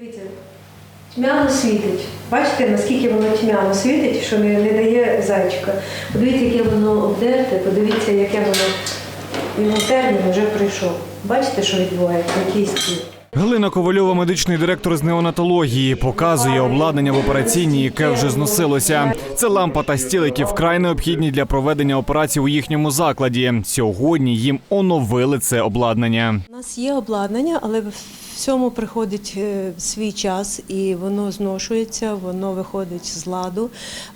Дивіться, тьмяно світить. Бачите, наскільки воно тьмяно світить, що не, не дає зайчика. Подивіться, яке воно обдерте, подивіться, яке воно йому термін вже прийшов. Бачите, що відбувається, який стіл. Галина Ковальова, медичний директор з неонатології, показує обладнання в операційній, яке вже зносилося. Це лампа та стіл, які вкрай необхідні для проведення операцій у їхньому закладі. Сьогодні їм оновили це обладнання. У нас є обладнання, але в всьому приходить е, свій час і воно зношується, воно виходить з ладу.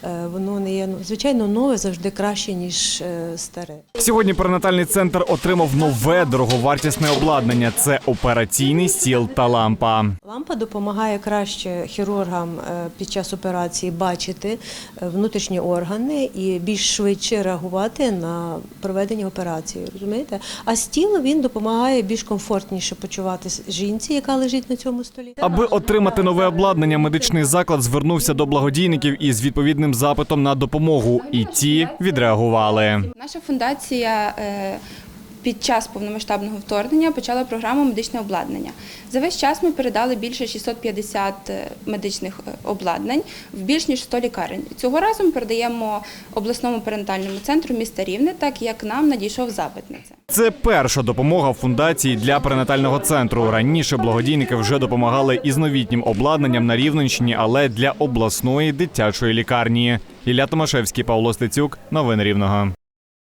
Е, Воно не є ну, звичайно нове завжди краще ніж е, старе. Сьогодні перинатальний центр отримав нове дороговартісне обладнання. Це операційний стіл та лампа. Лампа допомагає краще хірургам під час операції бачити внутрішні органи і більш швидше реагувати на проведення операції. Розумієте? А стіл він допомагає більш комфортніше почуватися жінці, яка лежить на цьому столі. Аби отримати нове обладнання, медичний заклад звернувся до благодійників із відповідним запитом на допомогу, і ті відреагували. Наша фундація е, під час повномасштабного вторгнення почала програму медичне обладнання. За весь час ми передали більше 650 медичних е, обладнань в більш ніж 100 лікарень. Цього разу ми передаємо обласному перинатальному центру міста Рівне, так як нам надійшов запит на це. Це перша допомога фундації для перинатального центру. Раніше благодійники вже допомагали із новітнім обладнанням на Рівненщині, але для обласної дитячої лікарні. Ілля Томашевський, Павло Стецюк, новини Рівного.